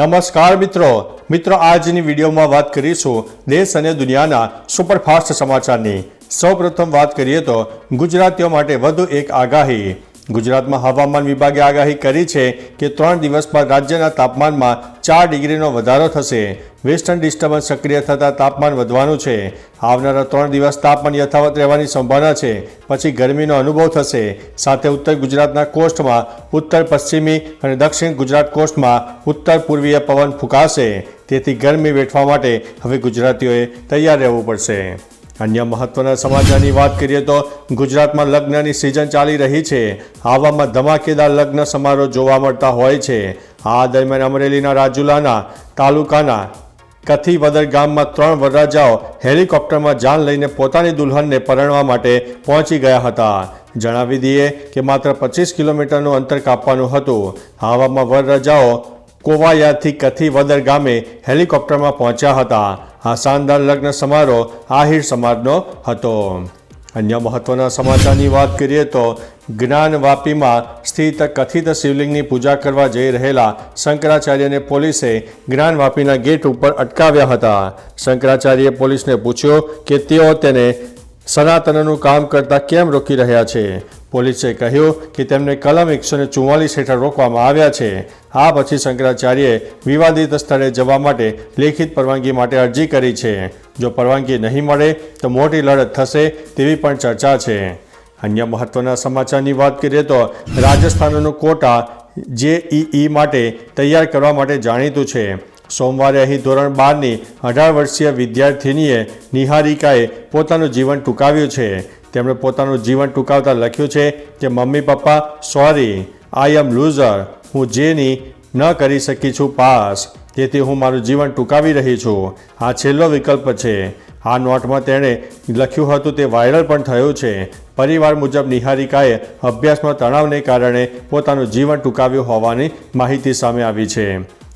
નમસ્કાર મિત્રો. મિત્રો, આજની વિડીયોમાં વાત કરીશું દેશ અને દુનિયાના સુપરફાસ્ટ સમાચારની. સૌપ્રથમ વાત કરીએ તો ગુજરાતીઓ માટે વધુ એક આગાહી. ગુજરાતમાં હવામાન વિભાગે આગાહી કરી છે કે ત્રણ દિવસ બાદ રાજ્યના તાપમાનમાં ચાર ડિગ્રીનો વધારો થશે. વેસ્ટર્ન ડિસ્ટર્બન્સ સક્રિય થતાં તાપમાન વધવાનું છે. આવનારા ત્રણ દિવસ તાપમાન યથાવત રહેવાની સંભાવના છે. પછી ગરમીનો અનુભવ થશે. સાથે ઉત્તર ગુજરાતના કોસ્ટમાં ઉત્તર પશ્ચિમી અને દક્ષિણ ગુજરાત કોસ્ટમાં ઉત્તર પૂર્વીય પવન ફૂંકાશે. તેથી ગરમી વેઠવા માટે હવે ગુજરાતીઓએ તૈયાર રહેવું પડશે. અન્ય મહત્વના સમાચારની વાત કરીએ તો ગુજરાતમાં લગ્નની સિઝન ચાલી રહી છે. આવામાં ધમાકેદાર લગ્ન સમારોહ જોવા મળતા હોય છે. આ દરમિયાન અમરેલીના રાજુલાના તાલુકાના કથીવદર ગામમાં ત્રણ વરરાજાઓ હેલિકોપ્ટરમાં જાન લઈને પોતાની દુલ્હનને પરણવા માટે પહોંચી ગયા હતા. જણાવી દઈએ કે માત્ર પચીસ કિલોમીટરનું અંતર કાપવાનું હતું. આવામાં વરરાજાઓ કોવાયાથી કથીવદર ગામે હેલિકોપ્ટરમાં પહોંચ્યા હતા. આ શાનદાર લગ્ન સમારોહ આહિર સમાજનો હતો. અન્ય મહત્વના સમાચારની વાત કરીએ તો જ્ઞાનવાપીમાં સ્થિત કથિત શિવલિંગની પૂજા કરવા જઈ રહેલા શંકરાચાર્યને પોલીસે જ્ઞાનવાપીના ગેટ ઉપર અટકાવ્યા હતા. શંકરાચાર્યે પોલીસને પૂછ્યો કે તેઓ તેને સનાતનનું કામ કરતા કેમ રોકી રહ્યા છે? પોલીસે કહ્યું કે તેમને કલમ એકસો ને હેઠળ રોકવામાં આવ્યા છે. આ પછી શંકરાચાર્યએ વિવાદિત સ્થળે જવા માટે લેખિત પરવાનગી માટે અરજી કરી છે. જો પરવાનગી નહીં મળે તો મોટી લડત થશે તેવી પણ ચર્ચા છે. અન્ય મહત્વના સમાચારની વાત કરીએ તો રાજસ્થાનનું કોટા જેઈઈ માટે તૈયાર કરવા માટે જાણીતું છે. સોમવારે અહીં ધોરણ બારની અઢાર વર્ષીય વિદ્યાર્થિનીએ નિહારિકાએ પોતાનું જીવન ટૂંકાવ્યું છે. તેમણે પોતાનું જીવન ટૂંકાવતા લખ્યું છે કે, મમ્મી, પપ્પા, સોરી, આઈ એમ લૂઝર. હું જેની ન કરી શકી છું, પાસ. તેથી હું મારું જીવન ટૂંકાવી રહી છું. આ છેલ્લો વિકલ્પ છે. આ નોટમાં તેણે લખ્યું હતું, તે વાયરલ પણ થયું છે. પરિવાર મુજબ નિહારિકાએ અભ્યાસમાં તણાવને કારણે પોતાનું જીવન ટૂંકાવ્યું હોવાની માહિતી સામે આવી છે.